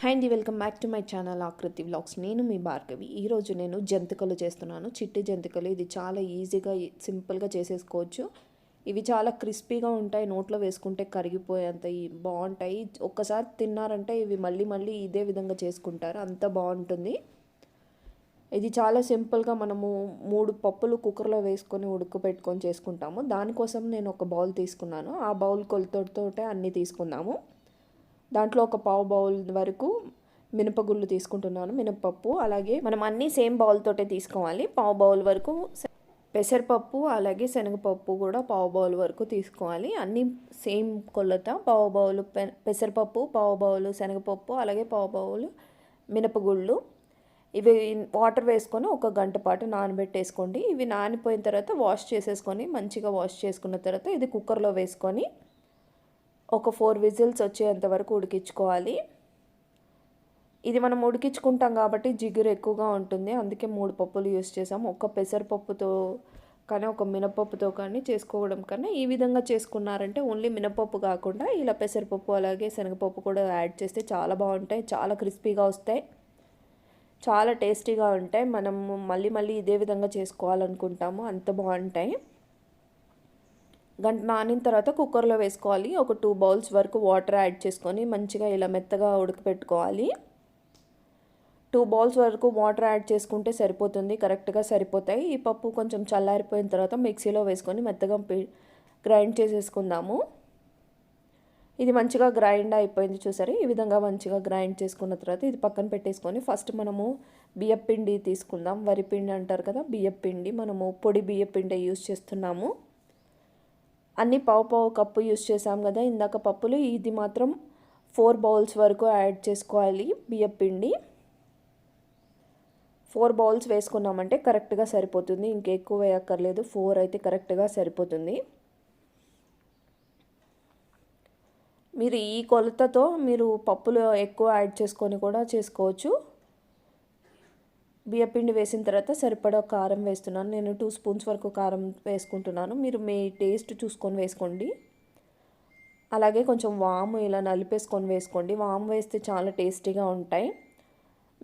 Hi అండి welcome back to my channel Aakruthi vlogs. నేను మీ భార్గవి. ఈరోజు నేను జంతికలు చేస్తున్నాను. చిట్టి జంతికలు. ఇది చాలా ఈజీగా సింపుల్గా చేసేసుకోవచ్చు. ఇవి చాలా క్రిస్పీగా ఉంటాయి. నోట్లో వేసుకుంటే కరిగిపోయేంత బాగుంటాయి. ఒక్కసారి తిన్నారంటే ఇవి మళ్ళీ మళ్ళీ ఇదే విధంగా చేసుకుంటారు. అంత బాగుంటుంది. ఇది చాలా సింపుల్గా మనము మూడు పప్పులు కుక్కర్లో వేసుకొని ఉడకబెట్టుకొని చేసుకుంటాము. దానికోసం నేను ఒక బౌల్ తీసుకున్నాను. ఆ బౌల్ కొలతోటే అన్నీ తీసుకుందాము దాంట్లో ఒక పావు బౌల్ వరకు మినపగుళ్ళు తీసుకుంటున్నాను మినపప్పు అలాగే మనం అన్నీ సేమ్ బౌల్ తోటే తీసుకోవాలి. పావు బౌల్ వరకు పెసరపప్పు అలాగే శనగపప్పు కూడా పావు బౌల్ వరకు తీసుకోవాలి. అన్నీ సేమ్ కొలత. పావు బౌలు పె- పెసరపప్పు పావు బౌలు శనగపప్పు అలాగే పావు బౌలు మినపగుళ్ళు. ఇవి వాటర్ వేసుకొని ఒక గంట పాటు నానబెట్టేసుకోండి. ఇవి నానిపోయిన తర్వాత వాష్ చేసేసుకొని మంచిగా వాష్ చేసుకున్న తర్వాత ఇది కుక్కర్లో వేసుకొని ఒక ఫోర్ విజిల్స్ వచ్చేంత వరకు ఉడికించుకోవాలి. ఇది మనం ఉడికించుకుంటాం కాబట్టి జిగురు ఎక్కువగా ఉంటుంది. అందుకే మూడు పప్పులు యూస్ చేసాం. ఒక పెసరపప్పుతో కానీ ఒక మినపప్పుతో కానీ చేసుకోవడం కన్నా ఈ విధంగా చేసుకున్నారంటే ఓన్లీ మినపప్పు కాకుండా ఇలా పెసరపప్పు అలాగే శనగపప్పు కూడా యాడ్ చేస్తే చాలా బాగుంటాయి. చాలా క్రిస్పీగా వస్తాయి. చాలా టేస్టీగా ఉంటాయి. మనం మళ్ళీ మళ్ళీ ఇదే విధంగా చేసుకోవాలనుకుంటాము. అంత బాగుంటాయి. గంట నానిన తర్వాత కుక్కర్లో వేసుకోవాలి. ఒక టూ బౌల్స్ వరకు వాటర్ యాడ్ చేసుకొని మంచిగా ఇలా మెత్తగా ఉడకపెట్టుకోవాలి. టూ బౌల్స్ వరకు వాటర్ యాడ్ చేసుకుంటే సరిపోతుంది. కరెక్ట్గా సరిపోతాయి. ఈ పప్పు కొంచెం చల్లారిపోయిన తర్వాత మిక్సీలో వేసుకొని మెత్తగా గ్రైండ్ చేసేసుకుందాము. ఇది మంచిగా గ్రైండ్ అయిపోయింది చూసారు? ఈ విధంగా మంచిగా గ్రైండ్ చేసుకున్న తర్వాత ఇది పక్కన పెట్టేసుకొని ఫస్ట్ మనము బియ్యపిండి తీసుకుందాం. వరి పిండి అంటారు కదా బియ్యపిండి. మనము పొడి బియ్యపిండి యూస్ చేస్తున్నాము. అన్ని పావు పావు కప్పు యూస్ చేసాం కదా ఇందాక పప్పులు. ఇది మాత్రం ఫోర్ బౌల్స్ వరకు యాడ్ చేసుకోవాలి బియ్యపిండి ఫోర్ బౌల్స్ వేసుకున్నామంటే కరెక్ట్గా సరిపోతుంది. ఇంకెక్కువ వేయక్కర్లేదు. ఫోర్ అయితే కరెక్ట్గా సరిపోతుంది. మీరు ఈ కొలతతో మీరు పప్పులు ఎక్కువ యాడ్ చేసుకొని కూడా చేసుకోవచ్చు. బియ్యపిండి వేసిన తర్వాత సరిపడా కారం వేస్తున్నాను. నేను టూ స్పూన్స్ వరకు కారం వేసుకుంటున్నాను. మీరు మీ టేస్ట్ చూసుకొని వేసుకోండి. అలాగే కొంచెం వాము ఇలా నలిపేసుకొని వేసుకోండి. వాము వేస్తే చాలా టేస్టీగా ఉంటాయి.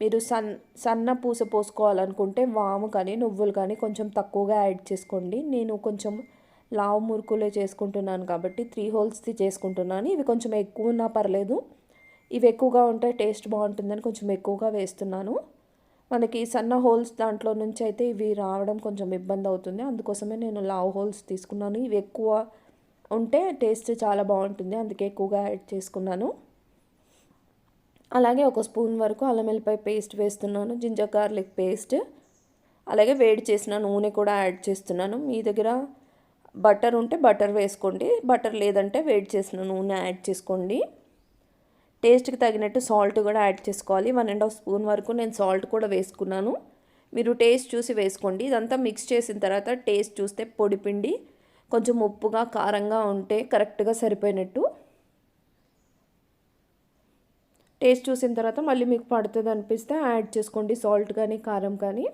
మీరు సన్ సన్న పూస పోసుకోవాలనుకుంటే వాము కానీ నువ్వులు కానీ కొంచెం తక్కువగా యాడ్ చేసుకోండి. నేను కొంచెం లావు మురుకులే చేసుకుంటున్నాను కాబట్టి త్రీ హోల్స్ది చేసుకుంటున్నాను. ఇవి కొంచెం ఎక్కువ ఉన్నా పర్లేదు. ఇవి ఎక్కువగా ఉంటే టేస్ట్ బాగుంటుందని కొంచెం ఎక్కువగా వేస్తున్నాను. మనకి సన్న హోల్స్ దాంట్లో నుంచి అయితే ఇవి రావడం కొంచెం ఇబ్బంది అవుతుంది అందుకోసమే నేను లావ్ హోల్స్ తీసుకున్నాను. ఇవి ఎక్కువ ఉంటే టేస్ట్ చాలా బాగుంటుంది. అందుకే ఎక్కువగా యాడ్ చేసుకున్నాను. అలాగే ఒక స్పూన్ వరకు అల్లం వెల్లిపాయ పేస్ట్ వేస్తున్నాను. Ginger garlic paste. అలాగే వేడి చేసిన నూనె కూడా యాడ్ చేస్తున్నాను. మీ దగ్గర బటర్ ఉంటే బటర్ వేసుకోండి. బటర్ లేదంటే వేడి చేసిన నూనె యాడ్ చేసుకోండి. టేస్ట్కి తగినట్టు సాల్ట్ కూడా యాడ్ చేసుకోవాలి. వన్ అండ్ హాఫ్ స్పూన్ వరకు నేను సాల్ట్ కూడా వేసుకున్నాను. మీరు టేస్ట్ చూసి వేసుకోండి. ఇదంతా మిక్స్ చేసిన తర్వాత టేస్ట్ చూస్తే పొడి పిండి కొంచెం ఉప్పుగా కారంగా ఉంటే కరెక్ట్గా సరిపోయినట్టు. టేస్ట్ చూసిన తర్వాత మళ్ళీ మీకు పడుతుంది అనిపిస్తే యాడ్ చేసుకోండి. సాల్ట్ కానీ కారం కానీ.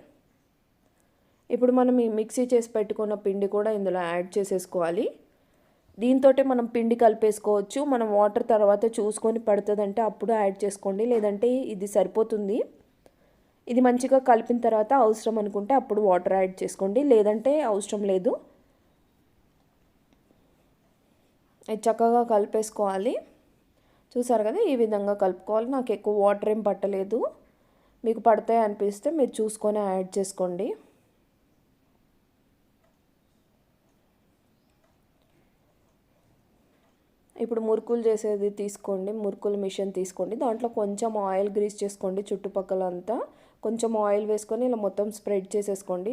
ఇప్పుడు మనం ఈ మిక్సీ చేసి పెట్టుకున్న పిండి కూడా ఇందులో యాడ్ చేసేసుకోవాలి. దీంతో మనం పిండి కలిపేసుకోవచ్చు. మనం వాటర్ తర్వాత చూసుకొని పడుతుందంటే అప్పుడు యాడ్ చేసుకోండి. లేదంటే ఇది సరిపోతుంది. ఇది మంచిగా కలిపిన తర్వాత అవసరం అనుకుంటే అప్పుడు వాటర్ యాడ్ చేసుకోండి. లేదంటే అవసరం లేదు. చక్కగా కలిపేసుకోవాలి. చూసారు కదా? ఈ విధంగా కలుపుకోవాలి. నాకు ఎక్కువ వాటర్ ఏం పట్టలేదు. మీకు పడతాయి అనిపిస్తే మీరు చూసుకొని యాడ్ చేసుకోండి. ఇప్పుడు మురుకులు చేసేది తీసుకోండి మురుకుల మిషన్ తీసుకోండి. దాంట్లో కొంచెం ఆయిల్ గ్రీస్ చేసుకోండి చుట్టుపక్కల అంతా కొంచెం ఆయిల్ వేసుకొని ఇలా మొత్తం స్ప్రెడ్ చేసేసుకోండి.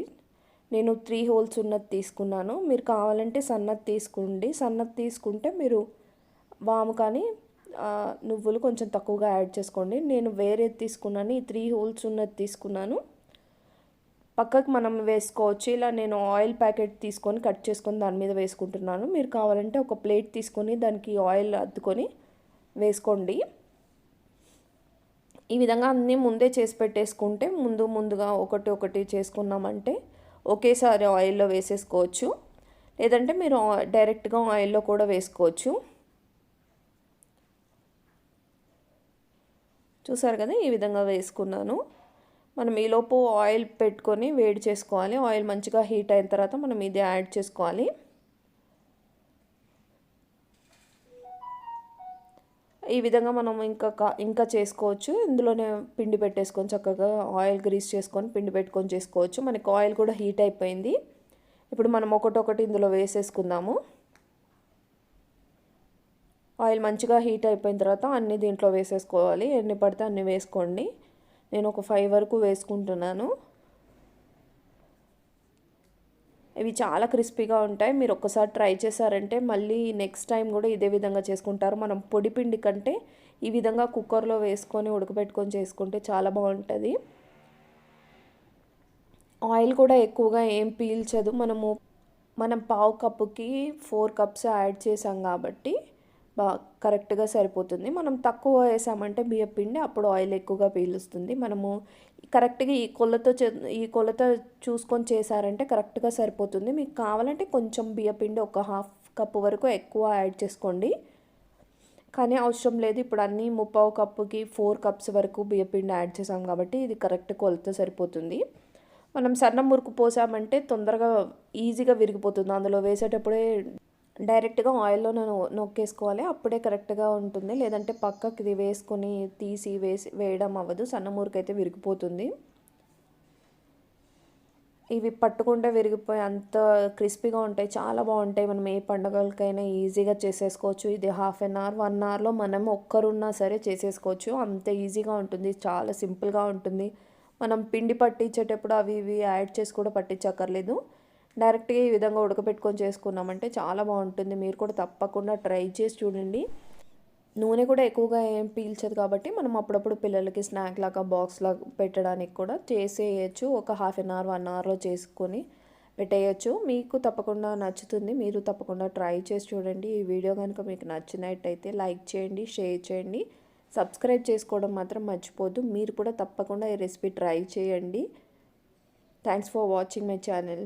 నేను త్రీ హోల్స్ ఉన్నది తీసుకున్నాను. మీరు కావాలంటే సన్నది తీసుకోండి. సన్నది తీసుకుంటే మీరు వాము కానీ నువ్వులు కొంచెం తక్కువగా యాడ్ చేసుకోండి. నేను వేరేది తీసుకున్నాను. ఈ త్రీ హోల్స్ ఉన్నది తీసుకున్నాను. పక్కకు మనం వేసుకోవచ్చు. ఇలా నేను ఆయిల్ ప్యాకెట్ తీసుకొని కట్ చేసుకొని దాని మీద వేసుకుంటున్నాను. మీరు కావాలంటే ఒక ప్లేట్ తీసుకొని దానికి ఆయిల్ అద్దుకొని వేసుకోండి. ఈ విధంగా అన్నీ ముందే చేసి పెట్టేసుకుంటే ముందు ముందుగా ఒకటి ఒకటి చేసుకున్నామంటే ఒకేసారి ఆయిల్లో వేసేసుకోవచ్చు. లేదంటే మీరు డైరెక్ట్గా ఆయిల్లో కూడా వేసుకోవచ్చు. చూసారు కదా? ఈ విధంగా వేసుకున్నాను. మనం ఈలోపు ఆయిల్ పెట్టుకొని వేడి చేసుకోవాలి. ఆయిల్ మంచిగా హీట్ అయిన తర్వాత మనం ఇది యాడ్ చేసుకోవాలి. ఈ విధంగా మనం ఇంకా ఇంకా చేసుకోవచ్చు. ఇందులోనే పిండి పెట్టేసుకొని చక్కగా ఆయిల్ గ్రీస్ చేసుకొని పిండి పెట్టుకొని చేసుకోవచ్చు. మనకి ఆయిల్ కూడా హీట్ అయిపోయింది. ఇప్పుడు మనం ఒకటొకటి ఇందులో వేసేసుకుందాము. ఆయిల్ మంచిగా హీట్ అయిపోయిన తర్వాత అన్నీ దీంట్లో వేసేసుకోవాలి. ఎన్ని పడితే అన్ని వేసుకోండి. నేను ఒక ఫైవ్ వరకు వేసుకుంటున్నాను. ఇవి చాలా క్రిస్పీగా ఉంటాయి. మీరు ఒక్కసారి ట్రై చేశారంటే మళ్ళీ నెక్స్ట్ టైం కూడా ఇదే విధంగా చేసుకుంటారు. మనం పొడి పిండి కంటే ఈ విధంగా కుక్కర్లో వేసుకొని ఉడకబెట్టుకొని చేసుకుంటే చాలా బాగుంటుంది. ఆయిల్ కూడా ఎక్కువగా ఏం పీల్చదు. మనము మనం పావు కప్పుకి ఫోర్ కప్స్ యాడ్ చేసాం కాబట్టి బాగా కరెక్ట్గా సరిపోతుంది. మనం తక్కువ వేసామంటే బియ్య పిండి అప్పుడు ఆయిల్ ఎక్కువగా పీలుస్తుంది. మనము కరెక్ట్గా ఈ కొలత ఈ కొలత చూసుకొని చేశారంటే కరెక్ట్గా సరిపోతుంది. మీకు కావాలంటే కొంచెం బియ్య పిండి ఒక హాఫ్ కప్పు వరకు ఎక్కువ యాడ్ చేసుకోండి. కానీ అవసరం లేదు. ఇప్పుడు అన్నీ ముప్పావు కప్పుకి ఫోర్ కప్స్ వరకు బియ్యపిండి యాడ్ చేసాం కాబట్టి ఇది కరెక్ట్ కొలత సరిపోతుంది. మనం సన్న మురుకు పోసామంటే తొందరగా ఈజీగా విరిగిపోతుంది. అందులో వేసేటప్పుడే డైరెక్ట్గా ఆయిల్లో నొక్కేసుకోవాలి. అప్పుడే కరెక్ట్గా ఉంటుంది. లేదంటే పక్కకి ఇది వేసుకొని తీసి వేసి వేయడం అవ్వదు. సన్నమూరికైతే విరిగిపోతుంది. ఇవి పట్టుకుంటే విరిగిపోయి అంత క్రిస్పీగా ఉంటాయి. చాలా బాగుంటాయి. మనం ఏ పండుగలకైనా ఈజీగా చేసేసుకోవచ్చు. ఇది హాఫ్ అన్ అవర్ వన్ అవర్లో మనం ఒక్కరున్నా సరే చేసేసుకోవచ్చు. అంత ఈజీగా ఉంటుంది. చాలా సింపుల్గా ఉంటుంది. మనం పిండి పట్టించేటప్పుడు అవి ఇవి యాడ్ చేసి కూడా పట్టించక్కర్లేదు. డైరెక్ట్గా ఈ విధంగా ఉడకబెట్టుకొని చేసుకున్నామంటే చాలా బాగుంటుంది. మీరు కూడా తప్పకుండా ట్రై చేసి చూడండి. నూనె కూడా ఎక్కువగా ఏం పీల్చదు కాబట్టి మనం అప్పుడప్పుడు పిల్లలకి స్నాక్ లాగా బాక్స్ లాగా పెట్టడానికి కూడా చేసేయచ్చు. ఒక హాఫ్ అన్ అవర్ వన్ అవర్లో చేసుకొని పెట్టేయచ్చు. మీకు తప్పకుండా నచ్చుతుంది. మీరు తప్పకుండా ట్రై చేసి చూడండి. ఈ వీడియో కనుక మీకు నచ్చినట్టయితే లైక్ చేయండి షేర్ చేయండి. సబ్స్క్రైబ్ చేసుకోవడం మాత్రం మర్చిపోద్దు మీరు కూడా తప్పకుండా ఈ రెసిపీ ట్రై చేయండి. Thanks for watching my channel.